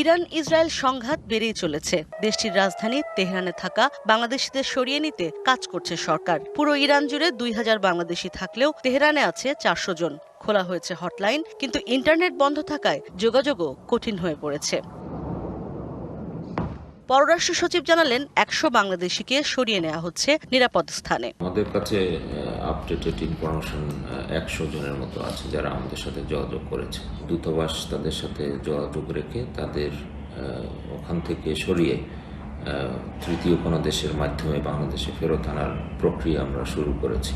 Iran Israel সংঘাত বেড়েই চলেছে। দেশটির রাজধানী তেহরানে থাকা বাংলাদেশিদের সরিয়ে নিতে কাজ করছে সরকার। পুরো ইরান জুড়ে দুই হাজার বাংলাদেশি থাকলেও তেহরানে আছে চারশো জন। খোলা হয়েছে হটলাইন, কিন্তু ইন্টারনেট বন্ধ থাকায় যোগাযোগও কঠিন হয়ে পড়েছে। পররাষ্ট্র সচিব জানালেন, একশো বাংলাদেশিকে সরিয়ে নেওয়া হচ্ছে নিরাপদ স্থানে। আমাদের কাছে আপডেটেড ইনফরমেশন একশো জনের মতো আছে যারা আমাদের সাথে যোগাযোগ করেছে। দূতাবাস তাদের সাথে যোগাযোগ রেখে তাদের ওখান থেকে সরিয়ে তৃতীয় কোনো দেশের মাধ্যমে বাংলাদেশে ফেরত আনার প্রক্রিয়া আমরা শুরু করেছি।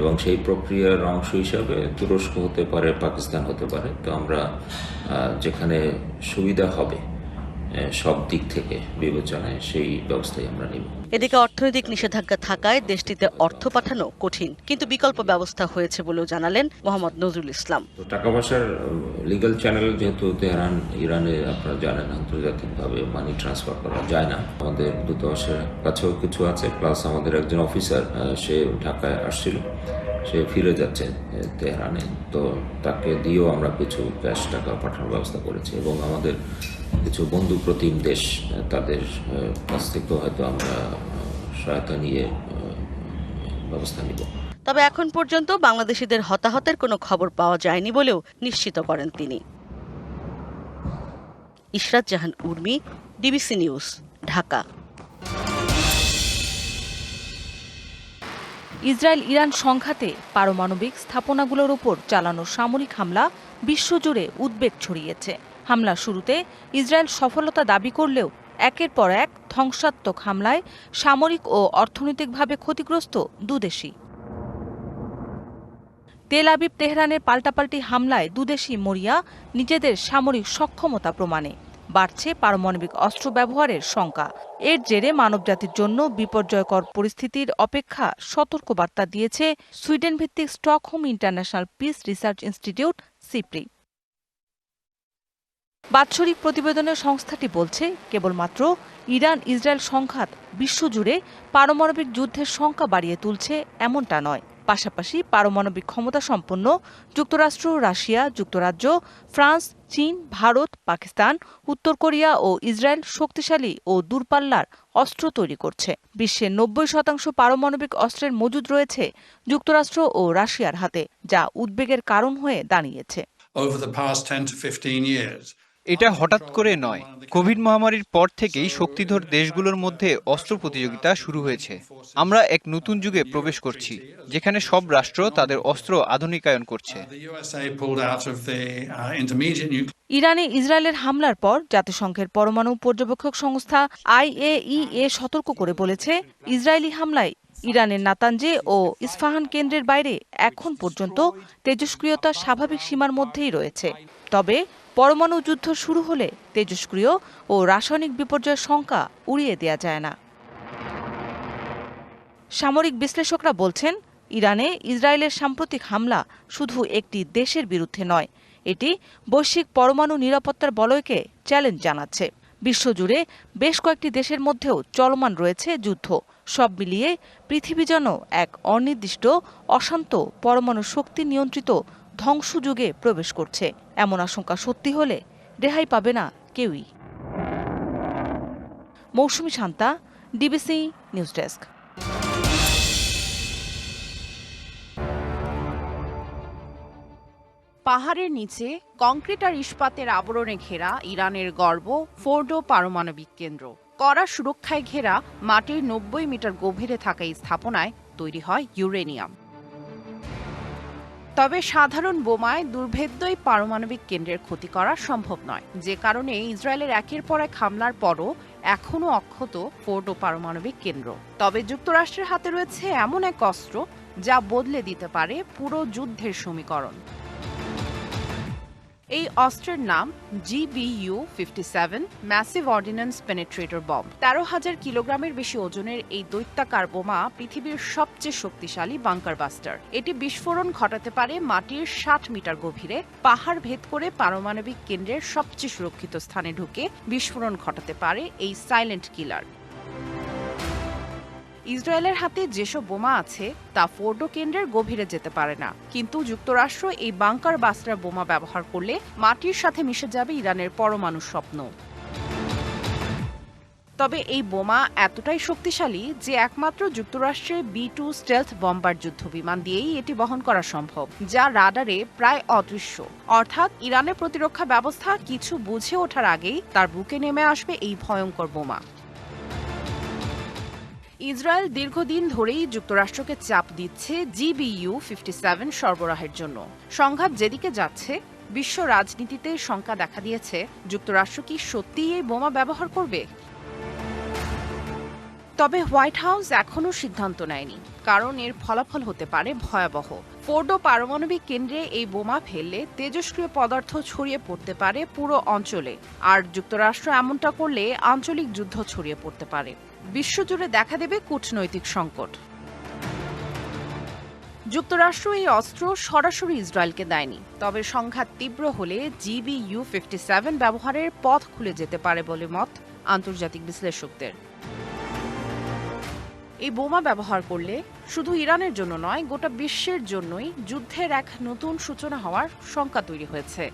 এবং সেই প্রক্রিয়ার অংশ হিসাবে তুরস্ক হতে পারে, পাকিস্তান হতে পারে। তো আমরা যেখানে সুবিধা হবে সব দিক থেকে বিবেচনায় সেই ব্যবস্থাই আমরা নিব। এদিকে অর্থনৈতিক নিষেধাজ্ঞা থাকায় দেশটিতে অর্থ পাঠানো কঠিন কিন্তু বিকল্প ব্যবস্থা হয়েছে বলেও জানালেন মোহাম্মদ নজরুল ইসলাম। টাকা পয়সার লিগাল চ্যানেল যেহেতু তেহরান ইরানে আপনারা জানেন আন্তর্জাতিকভাবে মানি ট্রান্সফার করা যায় না। আমাদের দূতাবাসের কাছেও কিছু আছে প্লাস আমাদের একজন অফিসার সে ঢাকায় আসছিল। সে ফিরে যাচ্ছে তেহরানে। তো তাকে দিয়েও আমরা কিছু ক্যাশ টাকা পাঠানোর ব্যবস্থা করেছি এবং আমাদের কিছু বন্ধু প্রতিম দেশ তাদের কাছ থেকেও হয়তো আমরা সহায়তা নিয়ে ব্যবস্থা নিব। তবে এখন পর্যন্ত বাংলাদেশিদের হতাহতের কোনো খবর পাওয়া যায়নি বলেও নিশ্চিত করেন তিনি। Ishrat Jahan Urmi, DBC news, Dhaka. Israel Iran সংঘাতে পারমাণবিক স্থাপনাগুলোর ওপর চালানো সামরিক হামলা বিশ্বজুড়ে উদ্বেগ ছড়িয়েছে। হামলা শুরুতে ইসরায়েল সফলতা দাবি করলেও একের পর এক ধ্বংসাত্মক হামলায় সামরিক ও অর্থনৈতিকভাবে ক্ষতিগ্রস্ত দুদেশই। তেল আবিব তেহরানের পাল্টাপাল্টি হামলায় দুদেশই মরিয়া, নিজেদের সামরিক সক্ষমতা প্রমাণে। বাড়ছে পারমাণবিক অস্ত্র ব্যবহারের শঙ্কা এর জেরে মানবজাতির জন্য বিপর্যয়কর পরিস্থিতির অপেক্ষা সতর্কবার্তা দিয়েছে সুইডেন ভিত্তিক Stockholm International Peace Research Institute, SIPRI. বাৎসরিক প্রতিবেদনে সংস্থাটি বলছে, কেবলমাত্র ইরান ইসরায়েল সংঘাত বিশ্বজুড়ে পারমাণবিক যুদ্ধের সংখ্যা বাড়িয়ে তুলছে এমনটা নয়। পাশাপাশি পারমাণবিক ক্ষমতা সম্পন্ন যুক্তরাষ্ট্র, রাশিয়া, যুক্তরাজ্য, ফ্রান্স চীন, ভারত, পাকিস্তান, উত্তর কোরিয়া ও ইসরায়েল শক্তিশালী ও দূরপাল্লার অস্ত্র তৈরি করছে বিশ্বের নব্বই শতাংশ পারমাণবিক অস্ত্রের মজুদ রয়েছে যুক্তরাষ্ট্র ও রাশিয়ার হাতে, যা উদ্বেগের কারণ হয়ে দাঁড়িয়েছে over the past 10 to 15 years. এটা হঠাৎ করে নয়। কোভিড মহামারীর পর থেকেই শক্তিধর দেশগুলোর মধ্যে অস্ত্র প্রতিযোগিতা শুরু হয়েছে। আমরা এক নতুন যুগে প্রবেশ করছি, যেখানে সব রাষ্ট্র তাদের অস্ত্র আধুনিকায়ন করছে। ইরানে ইসরায়েলের হামলার পর জাতিসংঘের পরমাণু পর্যবেক্ষক সংস্থা আইএইএ সতর্ক করে বলেছে, ইসরায়েলি হামলায় ইরানের নাতানজে ও ইস্পাহান কেন্দ্রের বাইরে এখন পর্যন্ত তেজস্ক্রিয়তা স্বাভাবিক সীমার মধ্যেই রয়েছে। তবে পরমাণু যুদ্ধ শুরু হলে তেজস্ক্রিয় ও রাসায়নিক বিপর্যয়ের শঙ্কা উড়িয়ে দেওয়া যায় না। সামরিক বিশ্লেষকরা বলছেন, ইরানে ইসরায়েলের সাম্প্রতিক হামলা শুধু একটি দেশের বিরুদ্ধে নয়, এটি বৈশ্বিক পরমাণু নিরাপত্তার বলয়কে চ্যালেঞ্জ জানাচ্ছে। বিশ্বজুড়ে বেশ কয়েকটি দেশের মধ্যেও চলমান রয়েছে যুদ্ধ। সব মিলিয়ে পৃথিবী যেন এক অনির্দিষ্ট, অশান্ত, পরমাণু শক্তি নিয়ন্ত্রিত ধ্বংসযুগে প্রবেশ করছে। এমন আশঙ্কা সত্যি হলে রেহাই পাবে না কেউই। Mousumi Shanta DBC news desk পাহাড়ের নিচে কংক্রিট আর ইস্পাতের আবরণে ঘেরা ইরানের গর্ব ফোর্ডো পারমাণবিক কেন্দ্র। কড়া সুরক্ষায় ঘেরা মাটির নব্বই মিটার গভীরে থাকা এই স্থাপনায় তৈরি হয় ইউরেনিয়াম। তবে সাধারণ বোমায় দুর্ভেদ্যই পারমাণবিক কেন্দ্রের ক্ষতি করা সম্ভব নয়। যে কারণে ইসরায়েলের একের পর এক হামলার পরও এখনও অক্ষত ফোর্ট ও পারমাণবিক কেন্দ্র। তবে যুক্তরাষ্ট্রের হাতে রয়েছে এমন এক অস্ত্র যা বদলে দিতে পারে পুরো যুদ্ধের সমীকরণ। এই অস্ত্রের নাম GBU fifty seven massive ordnance penetrator bomb তেরো হাজার কিলোগ্রামের বেশি ওজনের এই দৈত্যাকার বোমা পৃথিবীর সবচেয়ে শক্তিশালী বাংকার বাস্টার এটি বিস্ফোরণ ঘটাতে পারে মাটির ষাট মিটার গভীরে, পাহাড় ভেদ করে পারমাণবিক কেন্দ্রের সবচেয়ে সুরক্ষিত স্থানে ঢুকে বিস্ফোরণ ঘটাতে পারে এই সাইলেন্ট কিলার ইসরায়েলের হাতে যেসব বোমা আছে, তা ফোর্ডো কেন্দ্রের গভীরে যেতে পারে না। কিন্তু যুক্তরাষ্ট্র এই বাংকার বাস্টার বোমা ব্যবহার করলে মাটির সাথে মিশে যাবে ইরানের পরমাণু স্বপ্ন। তবে এই বোমা এতটাই শক্তিশালী যে একমাত্র যুক্তরাষ্ট্রের বি টু স্টেলথ বম্বার যুদ্ধ বিমান দিয়েই এটি বহন করা সম্ভব, যা রাডারে প্রায় অদৃশ্য। অর্থাৎ ইরানের প্রতিরক্ষা ব্যবস্থা কিছু বুঝে ওঠার আগেই তার বুকে নেমে আসবে এই ভয়ঙ্কর বোমা। ইসরায়েল দীর্ঘদিন ধরেই যুক্তরাষ্ট্রকে চাপ দিচ্ছে জিবিইউ ফিফটি সেভেন সরবরাহের জন্য। সংঘাত যেদিকে যাচ্ছে, বিশ্ব রাজনীতিতে শঙ্কা দেখা দিয়েছে। যুক্তরাষ্ট্র কি সত্যিই এই বোমা ব্যবহার করবে? তবে হোয়াইট হাউস এখনও সিদ্ধান্ত নেয়নি। কারণ এর ফলাফল হতে পারে ভয়াবহ। ফোর্ডো পারমাণবিক কেন্দ্রে এই বোমা ফেললে তেজস্ক্রিয় পদার্থ ছড়িয়ে পড়তে পারে পুরো অঞ্চলে। আর যুক্তরাষ্ট্র এমনটা করলে আঞ্চলিক যুদ্ধ ছড়িয়ে পড়তে পারে। বিশ্বজুড়ে দেখা দেবে কূটনৈতিক সংকট। যুক্তরাষ্ট্র এই অস্ত্র সরাসরি ইসরায়েলকে দেয়নি। তবে সংঘাত তীব্র হলে জিবি ইউ ফিফটি সেভেন ব্যবহারের পথ খুলে যেতে পারে বলে মত আন্তর্জাতিক বিশ্লেষকদের। এই বোমা ব্যবহার করলে শুধু ইরানের জন্য নয়, গোটা বিশ্বের জন্যই যুদ্ধের এক নতুন সূচনা হওয়ার শঙ্কা তৈরি হয়েছে।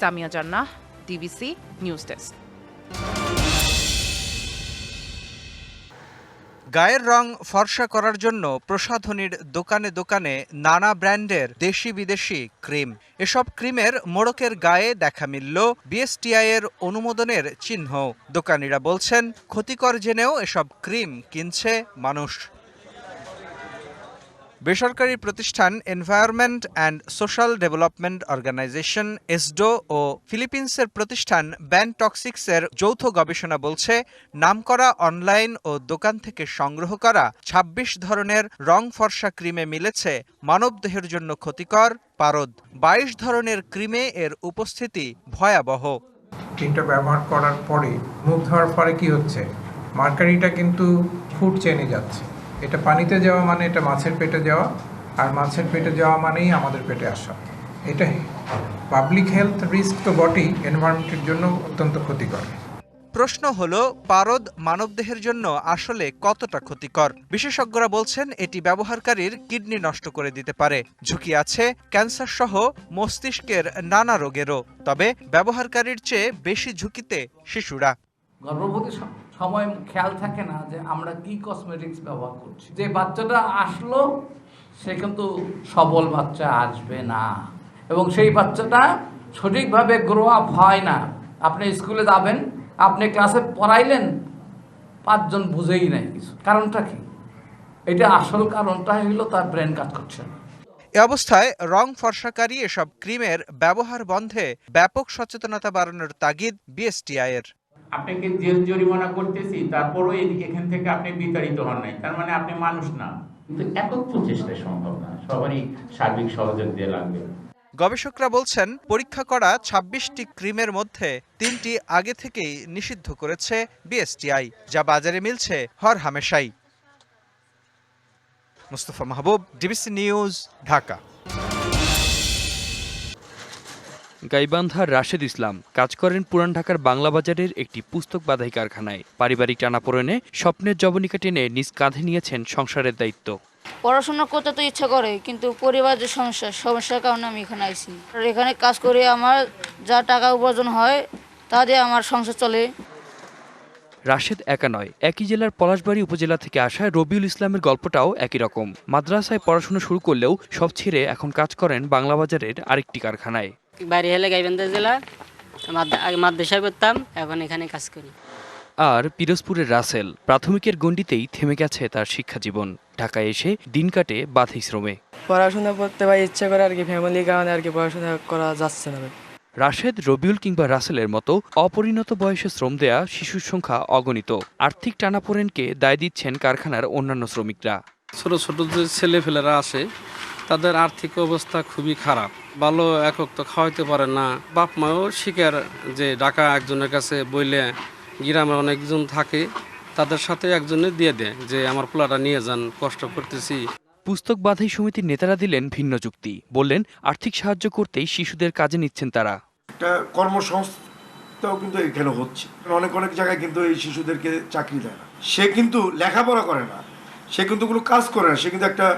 সামিয়া জান্নাহ ডিবিসি নিউজ ডেস্ক গায়ের রং ফর্সা করার জন্য প্রসাধনীর দোকানে দোকানে নানা ব্র্যান্ডের দেশি বিদেশি ক্রিম। এসব ক্রিমের মোড়কের গায়ে দেখা মিলল বিএসটিআই এর অনুমোদনের চিহ্ন। দোকানিরা বলছেন, ক্ষতিকর জেনেও এসব ক্রিম কিনছে মানুষ। বেসরকারি প্রতিষ্ঠান environment and social development organisation ESDO ও ফিলিপিন্সের প্রতিষ্ঠান ব্যান টক্সিক্সের যৌথ গবেষণা বলছে, নামকরা অনলাইন ও দোকান থেকে সংগ্রহ করা ২৬ ধরনের রং ফর্সা ক্রিমে মিলেছে মানবদেহের জন্য ক্ষতিকর পারদ। ২২ ধরনের ক্রিমে এর উপস্থিতি ভয়াবহ। ক্রিমটা ব্যবহার করার পরে মুখ ধোয়ার পরে কি হচ্ছে? মার্কারিটা কিন্তু ফুড চেনে যাচ্ছে। এটা পানিতে যাওয়া মানে এটা মাছের পেটে যাওয়া আর মাছের পেটে যাওয়া মানেই আমাদের পেটে আসা। এটাই পাবলিক হেলথ রিস্ক তো বটেই এনভায়রনমেন্টের জন্য অত্যন্ত ক্ষতিকর। প্রশ্ন হলো পারদ মানবদেহের জন্য আসলে কতটা ক্ষতিকর? বিশেষজ্ঞরা বলছেন এটি ব্যবহারকারীর কিডনি নষ্ট করে দিতে পারে। ঝুঁকি আছে ক্যান্সার সহ মস্তিষ্কের নানা রোগেরও। তবে ব্যবহারকারীর চেয়ে বেশি ঝুঁকিতে শিশুরা। গর্ভবতী সময় খেয়াল থাকে না যে আমরা কি কসমেটিক্স ব্যবহার করছি। যে বাচ্চাটা আসলো, সে কিন্তু সবল বাচ্চা আসবে না। এবং সেই বাচ্চাটা সঠিকভাবে গ্রো আপ হয় না। আপনি স্কুলে যাবেন, আপনি ক্লাসে পড়াইলেন, পাঁচজন বুঝেই নাই কিছু। কারণটা কি? এটা আসল কারণটা হলো তার ব্রেন কাজ করছে না। এ অবস্থায় রং ফর্সাকারী এসব ক্রিমের ব্যবহার বন্ধে ব্যাপক সচেতনতা বাড়ানোর তাগিদ বিএসটিআই এর। আপনাকে জেল জরিমানা করতেছি, তারপরও এদিকে এখান থেকে আপনি বিতাড়িত হন নাই। তার মানে আপনি মানুষ না। কিন্তু একক প্রচেষ্টায় সম্ভব না। সবারই সার্বিক সহযোগ দিয়ে লাগবে। গবেষকরা বলছেন, পরীক্ষা করা ২৬টি ক্রিমের মধ্যে তিনটি আগে থেকেই নিষিদ্ধ করেছে বিএসটিআই, যা বাজারে মিলছে হর হামেশাই। Mustafa Mahbub, DBC news, Dhaka. গাইবান্ধার রাশেদ ইসলাম কাজ করেন পুরান ঢাকার বাংলা বাজারের একটি পুস্তক বাধাই কারখানায়। পারিবারিক টানাপোড়েনে স্বপ্নের জবনিকা টেনে নিজ কাঁধে নিয়েছেন সংসারের দায়িত্ব। পড়াশোনা করতে তো ইচ্ছা করে কিন্তু পরিবার যে সমস্যা সমস্যার কারণে আমি এখানে আইছি। এখানে কাজ করে আমার যা টাকা উপার্জন হয় তা দিয়ে আমার সংসার চলে। রাশেদ একা নয় একই জেলার পলাশবাড়ী উপজেলা থেকে আসা রবিউল ইসলামের গল্পটাও একই রকম। মাদ্রাসায় পড়াশোনা শুরু করলেও সব ছেড়ে এখন কাজ করেন বাংলা বাজারের আরেকটি কারখানায়। বাড়ি হলে গাইবান্ধা জেলা আগে মাদ্রাসায় করতাম এখন এখানে কাজ করি। আর পিরোজপুরের রাসেল প্রাথমিকের গণ্ডিতেই থেমে গেছে তার শিক্ষা জীবন। ঢাকায় এসে দিন কাটে বাধি শ্রমে। পড়াশোনা করতে ভাই ইচ্ছা করে আর কি ফ্যামিলির কারণে আর কি পড়াশোনা করা যাচ্ছে না রাশেদ রবিউল কিংবা রাসেলের মতো অপরিণত বয়সে শ্রম দেয়া শিশুর সংখ্যা অগণিত। আর্থিক টানাপোড়েনকে দায় দিচ্ছেন কারখানার অন্যান্য শ্রমিকরা। ছোট ছোট যে ছেলেফেলেরা আসে তাদের আর্থিক অবস্থা খুবই খারাপ। ভালো একক তো খাওয়াইতে পারে না। বাপ মাও শিকার যে ডাকা একজনের কাছে বইলে গ্রামে অনেকজন থাকে তাদের সাথে একজনে দিয়ে দেয় যে আমার পোলাটা নিয়ে যান কষ্ট করতেছি। পুস্তক বাধাই সমিতির নেতারা দিলেন ভিন্ন যুক্তি। বললেন আর্থিক সাহায্য করতেই শিশুদের কাজে নিচ্ছেন তারা। একটা কর্মসংস্থান কিন্তু এখানে হচ্ছে। অনেক অনেক জায়গায় কিন্তু এই শিশুদেরকে চাকরি দেয় না। সে কিন্তু লেখাপড়া করে না। সে কিন্তু কোনো কাজ করে না। সে কিন্তু একটা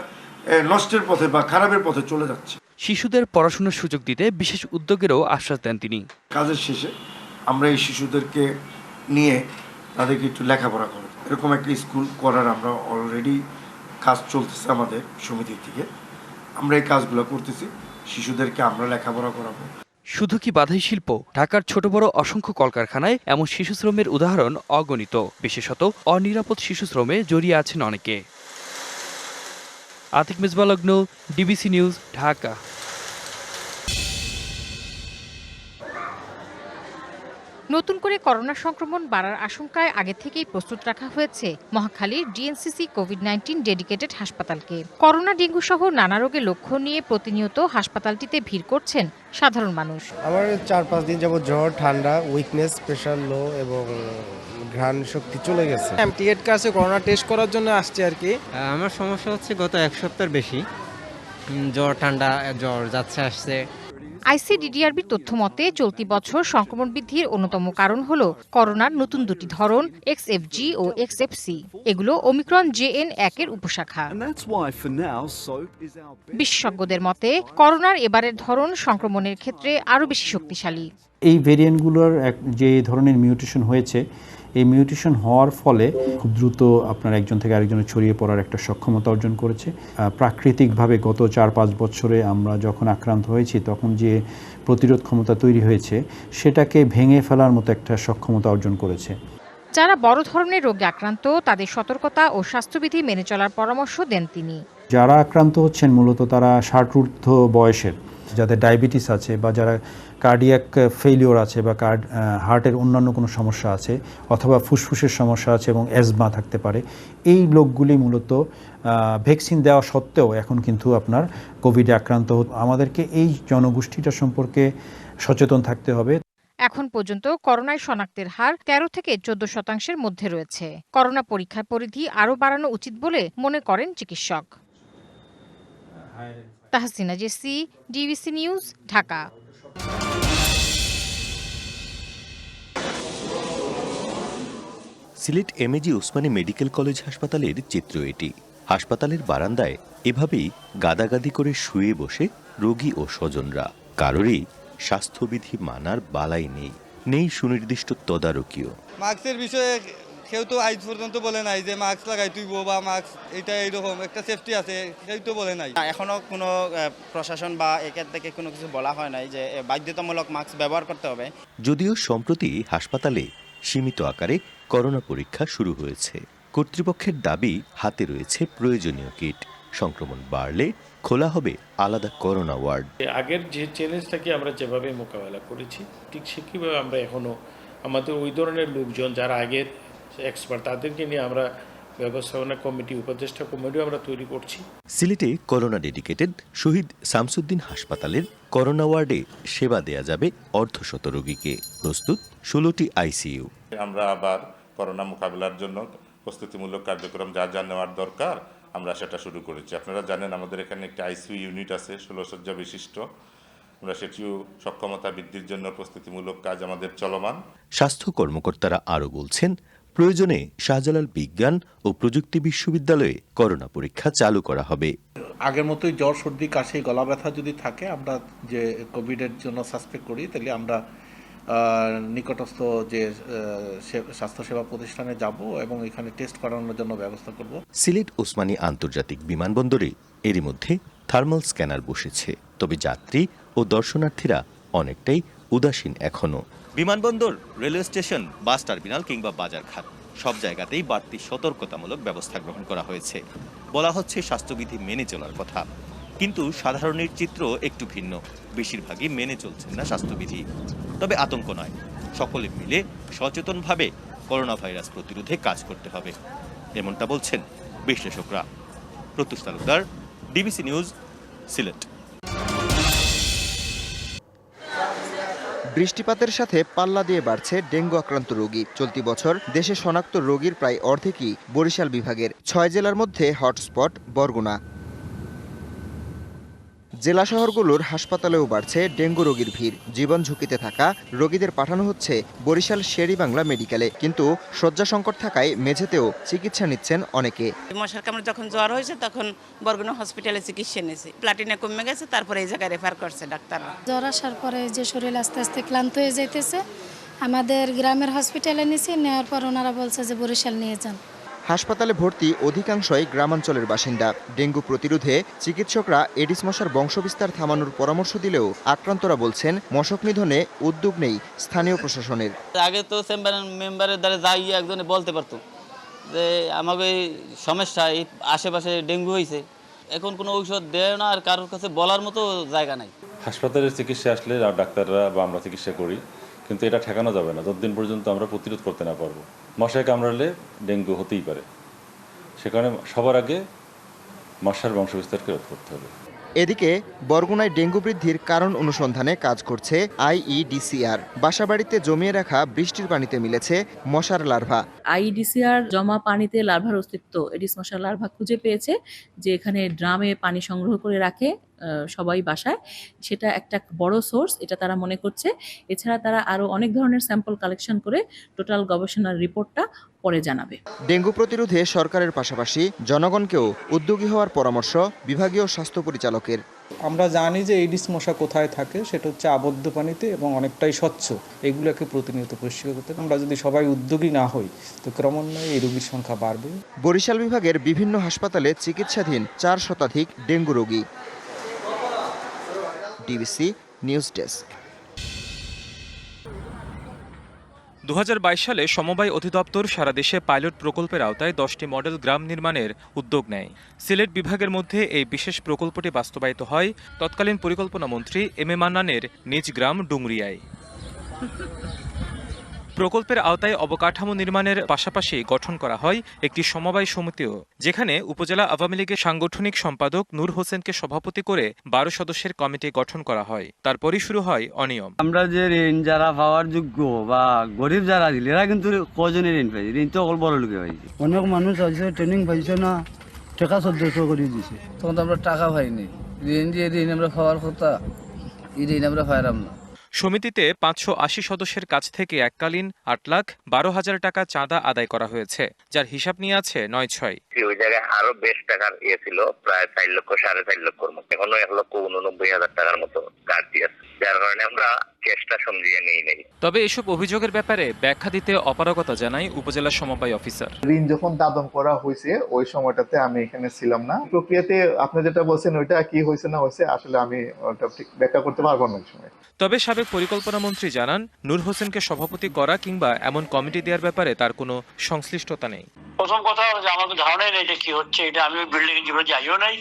নষ্টের পথে বা খারাপের পথে চলে যাচ্ছে। শিশুদের পড়াশোনার সুযোগ দিতে বিশেষ উদ্যোগেরও আশ্বাস দেন তিনি। কাজের শেষে আমরা এই শিশুদেরকে নিয়ে তাদেরকে একটু লেখাপড়া করব। এরকম একটা স্কুল করার আমরা অলরেডি কাজ চলতেছে আমাদের সমিতির থেকে আমরা এই কাজগুলো করতেছি শিশুদেরকে আমরা লেখাপড়া করাবো। শুধু কি বাধাই শিল্প? ঢাকার ছোট বড় অসংখ্য কলকারখানায় এমন শিশু শ্রমের উদাহরণ অগণিত। বিশেষত অনিরাপদ শিশু শ্রমে জড়িয়ে আছেন অনেকে। আতিক মিসবালগ্ন ডিবিসি নিউজ ঢাকা নতুন করে করোনা সংক্রমণ বাড়ার আশঙ্কায় আগে থেকেই প্রস্তুত রাখা হয়েছে মহাখালীর ডিএনসিসি কোভিড নাইন্টিন ডেডিকেটেড হাসপাতালকে। করোনা ডেঙ্গু সহ নানা রোগের লক্ষ্য নিয়ে প্রতিনিয়ত হাসপাতালটিতে ভিড় করছেন সাধারণ মানুষ। আমার চার পাঁচ দিন যাবত জ্বর ঠান্ডা উইকনেস প্রেশার লো এবং ঘ্রাণ শক্তি চলে গেছে। আমি টিকিট কাছে করোনা টেস্ট করার জন্য আসছি আর কি। আমার সমস্যা হচ্ছে গত এক সপ্তাহের বেশি। জ্বর ঠান্ডা জ্বর যাচ্ছে আসছে। আইসিডিডিআরবির তথ্য মতে চলতি বছর সংক্রমণ বৃদ্ধির অন্যতম কারণ হল করোনার নতুন দুটি ধরন এক্সএফজি ও এক্সএফসি এগুলো ওমিক্রন জেএন একের উপশাখা। বিশেষজ্ঞদের মতে করোনার এবারের ধরন সংক্রমণের ক্ষেত্রে আরও বেশি শক্তিশালী। এই ভেরিয়েন্টগুলোর এক যে ধরনের মিউটেশন হয়েছে এই মিউটেশন হওয়ার ফলে খুব দ্রুত আপনার একজন থেকে আরেকজনে ছড়িয়ে পড়ার একটা সক্ষমতা অর্জন করেছে। প্রাকৃতিকভাবে গত চার পাঁচ বছরে আমরা যখন আক্রান্ত হয়েছি তখন যে প্রতিরোধ ক্ষমতা তৈরি হয়েছে সেটাকে ভেঙে ফেলার মতো একটা সক্ষমতা অর্জন করেছে। যারা বড় ধরনের রোগে আক্রান্ত তাদের সতর্কতা ও স্বাস্থ্যবিধি মেনে চলার পরামর্শ দেন তিনি। যারা আক্রান্ত হচ্ছেন মূলত তারা ষাটঊর্ধ্ব বয়সের। যাদের ডায়াবেটিস আছে বা যারা কার্ডিয়াক ফেলিওর আছে বা কার্ড হার্টের অন্যান্য কোনো সমস্যা আছে অথবা ফুসফুসের সমস্যা আছে এবং অ্যাজমা থাকতে পারে এই লোকগুলি মূলত ভ্যাকসিন দেওয়া সত্ত্বেও এখন কিন্তু আপনার কোভিডে আক্রান্ত হত- আমাদেরকে এই জনগোষ্ঠীটা সম্পর্কে সচেতন থাকতে হবে। এখন পর্যন্ত করোনায় শনাক্তের হার তেরো থেকে চোদ্দ শতাংশের মধ্যে রয়েছে। করোনা পরীক্ষার পরিধি আরও বাড়ানো উচিত বলে মনে করেন চিকিৎসক। Tahsina Jesy DBC news Dhaka. Sylhet MAG Osmani medical college হাসপাতালের চিত্র এটি। হাসপাতালের বারান্দায় এভাবেই গাদাগাদি করে শুয়ে বসে রোগী ও স্বজনরা। কারোরই স্বাস্থ্যবিধি মানার বালাই নেই নেই সুনির্দিষ্ট তদারকিও। মাস্কের বিষয়ে কেউ তো আজ পর্যন্ত বলে নাই যে মাস্ক লাগাই তুইব বা মাস্ক এটা এইরকম একটা সেফটি আছে কেউ তো বলে নাই। এখনও কোনো প্রশাসন বা একের থেকে কোনো কিছু বলা হয় নাই যে বাধ্যতামূলক মাস্ক ব্যবহার করতে হবে। যদিও সম্প্রতি হাসপাতালে সীমিত আকারে করোনা পরীক্ষা শুরু হয়েছে। কর্তৃপক্ষের দাবি হাতে রয়েছে প্রয়োজনীয় কিট সংক্রমণ বাড়লে খোলা হবে আলাদা করোনা ওয়ার্ড। আগের যে চ্যালেঞ্জটাকে আমরা যেভাবে মোকাবেলা করেছি ঠিক সেভাবে আমরা এখনও আমাদের ওই ধরনের লোকজন যারা আগের এক্সপার্ট তাদেরকে নিয়ে আমরা ব্যবস্থাপনা কমিটি উপদেষ্টা কমিটিও আমরা তৈরি করছি। সিলেটে করোনা ডেডিকেটেড শহীদ শামসুদ্দিন হাসপাতালের করোনা ওয়ার্ডে সেবা দেয়া যাবে অর্ধশত রোগীকে। প্রস্তুত ষোলোটি আইসিইউ। আমরা আবার করোনা মোকাবিলার জন্য প্রস্তুতিমূলক কার্যক্রম যা যা নেওয়ার দরকার আমরা সেটা শুরু করেছি। আপনারা জানেন আমাদের এখানে একটি আইসিইউ ইউনিট আছে ষোলো শয্যা বিশিষ্ট। আমরা সেটিও সক্ষমতা বৃদ্ধির জন্য প্রস্তুতিমূলক কাজ আমাদের চলমান। স্বাস্থ্য কর্মকর্তারা আরও বলছেন প্রয়োজনে শাহজালাল বিজ্ঞান ও প্রযুক্তি বিশ্ববিদ্যালয়ে করোনা পরীক্ষা চালু করা হবে। আগের মতোই জ্বর সর্দি কাশি গলা ব্যথা যদি থাকে আমরা যে কোভিডের জন্য সাসপেক্ট করি তাহলে আমরা নিকটস্থ যে স্বাস্থ্যসেবা প্রতিষ্ঠানে যাব এবং এখানে টেস্ট করানোর জন্য ব্যবস্থা করব। সিলেট ওসমানী আন্তর্জাতিক বিমানবন্দরে এরই মধ্যে থার্মাল স্ক্যানার বসেছে। তবে যাত্রী ও দর্শনার্থীরা অনেকটাই উদাসীন এখনও বিমানবন্দর, রেলওয়ে স্টেশন, বাস টার্মিনাল কিংবা বাজারঘাট, সব জায়গাতেই বাড়তি সতর্কতামূলক ব্যবস্থা গ্রহণ করা হয়েছে। বলা হচ্ছে স্বাস্থ্যবিধি মেনে চলার কথা। কিন্তু সাধারণের চিত্র একটু ভিন্ন। বেশিরভাগই মেনে চলছেন না স্বাস্থ্যবিধি। তবে আতঙ্ক নয়। সকলে মিলে সচেতনভাবে করোনা ভাইরাস প্রতিরোধে কাজ করতে হবে। এমনটা বলছেন বিশ্লেষকরা। Pratyush Talukdar, DBC news, Sylhet. বৃষ্টিপাতের সাথে পাল্লা দিয়ে বাড়ছে ডেঙ্গু আক্রান্ত রোগী। চলতি বছর দেশে শনাক্ত রোগীর প্রায় অর্ধেকই বরিশাল বিভাগের। ছয় জেলার মধ্যে হটস্পট বরগুনা। জেলা শহরগুলোর হাসপাতালেও বাড়ছে ডেঙ্গু রোগীর ভিড়। জীবন ঝুঁকিতে থাকা রোগীদের পাঠানো হচ্ছে বরিশাল শেরি বাংলা মেডিকেলে। কিন্তু শয্যা সংকট থাকায় মেঝেতেও চিকিৎসা নিচ্ছেন অনেকে। মশার কামড়ে যখন জ্বর হয়েছে তখন বরগুনা হসপিটালে চিকিৎসা নিয়েছে। প্লাটিনা কমে গেছে তারপরে এই জায়গায় রেফার করছে ডাক্তাররা। জ্বর আসার পরে যে শরীর আস্তে আস্তে ক্লান্ত হয়ে যাইতেছে আমাদের গ্রামের হসপিটালে নিছি নেওয়ার পর ওনারা বলছে যে বরিশাল নিয়ে যান। হাসপাতালে ভর্তি অধিকাংশই গ্রামাঞ্চলের বাসিন্দা। ডেঙ্গু প্রতিরোধে চিকিৎসকরা এডিস মশার বংশবিস্তার থামানোর পরামর্শ দিলেও আক্রান্তরা বলছেন মশক নিধনে উদ্যোগ নেই স্থানীয় প্রশাসনের। আগে তো চেম্বার মেম্বারের দ্বারা যাই একজনে বলতে পারতো যে আমাকে সমস্যা এই আশেপাশে ডেঙ্গু হয়েছে এখন কোনো ঔষধ দেয় না আর কারোর কাছে বলার মতো জায়গা নাই। হাসপাতালের চিকিৎসা আসলে ডাক্তাররা বা আমরা চিকিৎসা করি। কিন্তু এটা ঠেকানো যাবে না। যতদিন পর্যন্ত আমরা প্রতিরোধ করতে না পারব। মশায় কামড়ালে ডেঙ্গু হতেই পারে। সে কারণে সবার আগে মশার বংশবিস্তারকে রোধ করতে হবে। এদিকে, বরগুনায় ডেঙ্গু বৃদ্ধির কারণ অনুসন্ধানে কাজ করছে আইইডিসিআর। বাসাবাড়িতে জমিয়ে রাখা বৃষ্টির পানিতে মিলেছে মশার লার্ভা। আইডিসিআর জমা পানিতে লার্ভার অস্তিত্ব, এডিস মশার লার্ভা খুঁজে পেয়েছে, যে এখানে ড্রামে পানি সংগ্রহ করে রাখে সবাই বাসায়। সেটা একটা বড় সোর্স, এটা তারা মনে করছে। এছাড়া তারা আরও অনেক ধরনের স্যাম্পল কালেকশন করে টোটাল গবেষণার রিপোর্টটা পরে জানাবে। ডেঙ্গু প্রতিরোধে সরকারের পাশাপাশি জনগণকেও উদ্যোগী হওয়ার পরামর্শ বিভাগীয় স্বাস্থ্য পরিচালকের। আমরা জানি যে এইডিস মশা কোথায় থাকে, সেটা হচ্ছে আবদ্ধ পানিতে এবং অনেকটাই স্বচ্ছ। এগুলোকে প্রতিনিয়ত পরিষ্কার করতে আমরা যদি সবাই উদ্যোগী না হই, তো ক্রমান্বয়ে এই রোগীর সংখ্যা বাড়বে। বরিশাল বিভাগের বিভিন্ন হাসপাতালে চিকিৎসাধীন চার শতাধিক ডেঙ্গু রোগী। DBC news desk. দু হাজার বাইশ সালে সমবায় অধিদপ্তর সারা দেশে পাইলট প্রকল্পের আওতায় দশটি মডেল গ্রাম নির্মাণের উদ্যোগ নেয়। সিলেট বিভাগের মধ্যে এই বিশেষ প্রকল্পটি বাস্তবায়িত হয়। তৎকালীন পরিকল্পনা মন্ত্রী এম এ মান্নানের নিজ গ্রাম ডুংরিয়ায় প্রকল্পের আওতায় অবকাঠামো নির্মাণের পাশাপাশি গঠন করা হয় একটি সমবায় সমিতিও যেখানে উপজেলা আওয়ামী লীগের সাংগঠনিক সম্পাদক নূর হোসেনকে সভাপতি করে বারো সদস্যের কমিটি গঠন করা হয়। তারপরই শুরু হয় অনিয়ম। আমরা যে ঋণ যারা পাওয়ার যোগ্য বা গরিব যারা দিল এরা কিন্তু কজনে ঋণ পাইছে। ঋণ তো অকল বড় লোকে পাইছে। অনেক মানুষ আছে ট্রেনিং পাইছে না টাকা চোদ্দশো করে দিছে। তখন তো আমরা টাকা পাইনি। ঋণ দিয়ে ঋণ আমরা খাওয়ার কথা এই ঋণ আমরা পাইলাম না। সমিতিতে পাঁচশো আশি সদস্যের কাছ থেকে এককালীন আট লাখ বারো হাজার টাকা চাঁদা আদায় করা হয়েছে, যার হিসাব নিয়ে আছে নয় ছয়। ওই জায়গায় আরও বেশ টাকার ইয়ে ছিল, প্রায় চার লক্ষ, সাড়ে চার লক্ষর মতো। এখনও এক লক্ষ উননব্বই হাজার টাকার মতো কাটতি আছে যার কারণে আমরা চেষ্টা সঙ্গিয়ে নিই নেই। তবে এসব অভিযোগের ব্যাপারে ব্যাখ্যা দিতে অপারগতা জানায় উপজেলা সমবায় অফিসার। ঋণ যখন দাদন করা হয়েছে ওই সময়টাতে আমি এখানে ছিলাম না। প্রক্রিয়াতে আপনি যেটা বলছেন ওইটা কি হয়েছে না হয়েছে আসলে আমি ওটা ঠিক ব্যাখ্যা করতে পারব না ওই সময়। তবে সাবেক পরিকল্পনা মন্ত্রী জানান নূর হোসেনকে সভাপতি করা কিংবা এমন কমিটি দেওয়ার ব্যাপারে তার কোনো সংশ্লিষ্টতা নেই। প্রথম কথা হলো যে আমাদের ধারণাই নেই এটা কি হচ্ছে এটা আমি বিল্ডিং জীবনে যাইও নাই।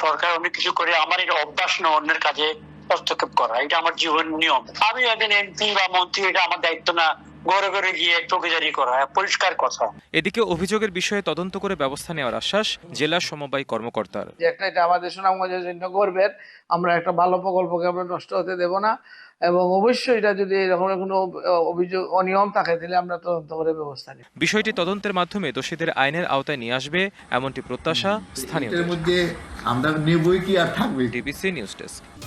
সরকার অনেক কিছু করে আমার এটা অভ্যাস না অন্যের কাজে। হস্তক্ষেপ করা এটা আমার জীবন নিয়ম। আমি একজন এমপি বা মন্ত্রী এটা আমার দায়িত্ব না। ঘরে ঘরে গিয়ে চোখেজারি করা পরিষ্কার কথা। এদিকে অভিযোগের বিষয়ে তদন্ত করে ব্যবস্থা নেওয়ার আশ্বাস জেলা সমবায় কর্মকর্তার। যে একটা এটা আমাদের সুনামগঞ্জের জন্য করবেন আমরা একটা ভালো প্রকল্পকে আমরা নষ্ট হতে দেব না। এবং অবশ্যই এটা যদি এরকম কোনো অভিযোগ অনিয়ম থাকে তাহলে আমরা তদন্ত করে ব্যবস্থা নিই বিষয়টি তদন্তের মাধ্যমে দোষীদের আইনের আওতায় নিয়ে আসবে এমনটি প্রত্যাশা স্থানীয় মধ্যে আমরা নেবই কি আর থাকবে? DBC news desk.